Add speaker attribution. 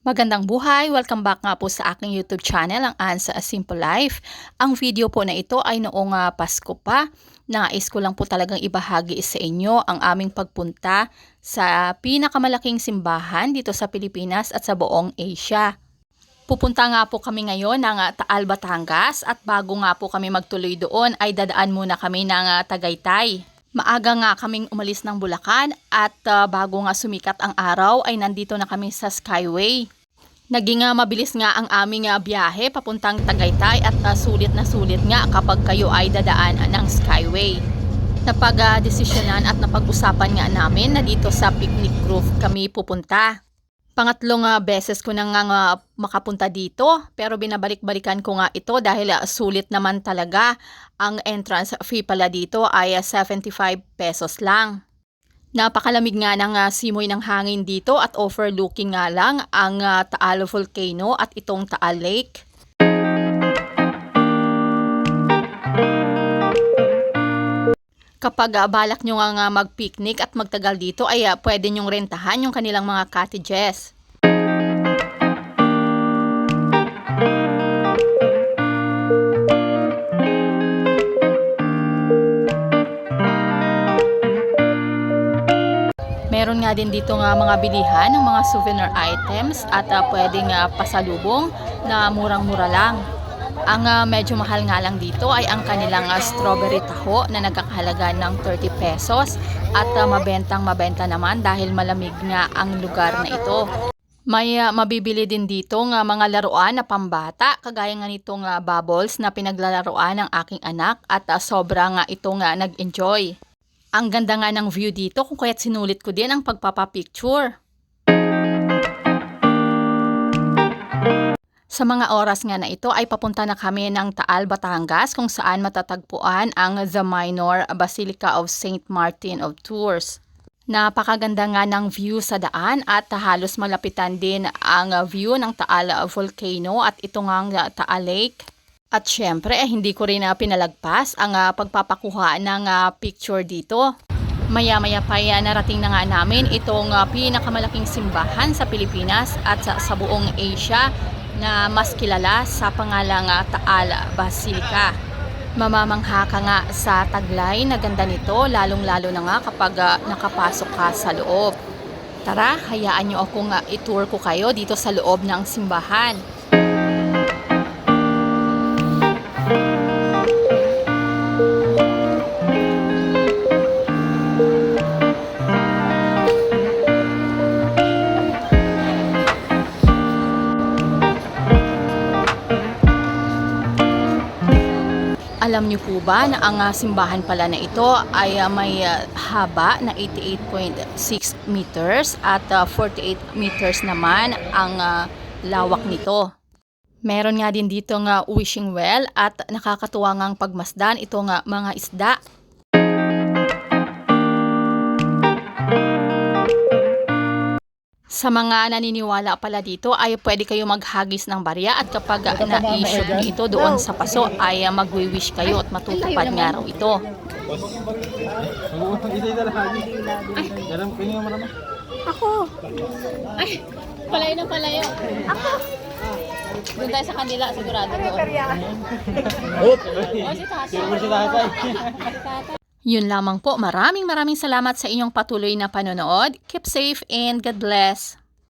Speaker 1: Magandang buhay! Welcome back nga po sa aking YouTube channel, ang Ansa A Simple Life. Ang video po na ito ay noong ah, Pasko pa. Nais ko lang po talagang ibahagi sa inyo ang aming pagpunta sa pinakamalaking simbahan dito sa Pilipinas at sa buong Asia. Pupunta nga po kami ngayon ng ah, Taal, Batangas at bago nga po kami magtuloy doon ay dadaan muna kami ng ah, Tagaytay. Maaga nga kaming umalis ng Bulacan at ah, bago nga sumikat ang araw ay nandito na kami sa Skyway. Naging ah, mabilis nga ang aming ah, biyahe papuntang Tagaytay at ah, sulit na sulit nga kapag kayo ay dadaan ng Skyway. Napag-desisyonan at napag-usapan nga namin na dito sa Picnic Grove kami pupunta. Pangatlong ah, beses ko na nga nga makapunta dito pero binabalik-balikan ko nga ito dahil ah, sulit naman talaga ang entrance fee pala dito ay ah, 75 pesos lang. Napakalamig nga ng ah, simoy ng hangin dito at overlooking nga lang ang ah, Taal Volcano at itong Taal Lake. Kapag ah, balak nyo nga, nga mag-picnic at magtagal dito ay ah, pwede nyong rentahan yung kanilang mga cottages. Meron nga din dito nga mga bilihan ng mga souvenir items at ah, pwedeng ah, pasalubong na murang-mura lang. Ang ah, medyo mahal nga lang dito ay ang kanilang ah, strawberry taho na nagkakahalaga ng 30 pesos at ah, mabentang mabenta naman dahil malamig nga ang lugar na ito. May ah, mabibili din dito nga mga laruan na pambata kagaya nga nitong ah, bubbles na pinaglalaruan ng aking anak at ah, sobra nga ito nga nag-enjoy. Ang ganda nga ng view dito kung kaya't sinulit ko din ang pagpapapicture. Sa mga oras nga na ito ay papunta na kami ng Taal, Batangas kung saan matatagpuan ang The Minor Basilica of St. Martin of Tours. Napakaganda nga ng view sa daan at halos malapitan din ang view ng Taal Volcano at ito nga Taal Lake. At syempre, eh, hindi ko rin na pinalagpas ang ah, pagpapakuha ng ah, picture dito. Maya-maya pa yan, narating na nga namin itong pinakamalaking simbahan sa Pilipinas at sa, sa buong Asia na mas kilala sa pangalang ah, Taal Basilica. Mamamangha ka nga sa taglay na ganda nito, lalong-lalo na nga kapag ah, nakapasok ka sa loob. Tara, hayaan nyo akong ah, itour ko kayo dito sa loob ng simbahan. Alam niyo po ba na ang ah, simbahan pala na ito ay ah, may ah, haba na 88.6 meters at ah, 48 meters naman ang lawak nito. Meron nga din dito nga wishing well at nakakatuwa ngang pagmasdan ito nga mga isda. Sa mga naniniwala pala dito ay pwede kayo maghagis ng barya at kapag na-issue nyo ito doon sa paso ay magwi-wish kayo at matutupad nga raw ito.
Speaker 2: Mag-uutang ito yung lagi. Alam ko yung marama.
Speaker 1: Palayo ng palayo. Ako! Doon tayo sa kanila, sigurado doon.
Speaker 2: Oh,
Speaker 1: si Tata.
Speaker 2: Siguro si tatay.
Speaker 1: Yun lamang po. Maraming maraming salamat sa inyong patuloy na panonood. Keep safe and God bless.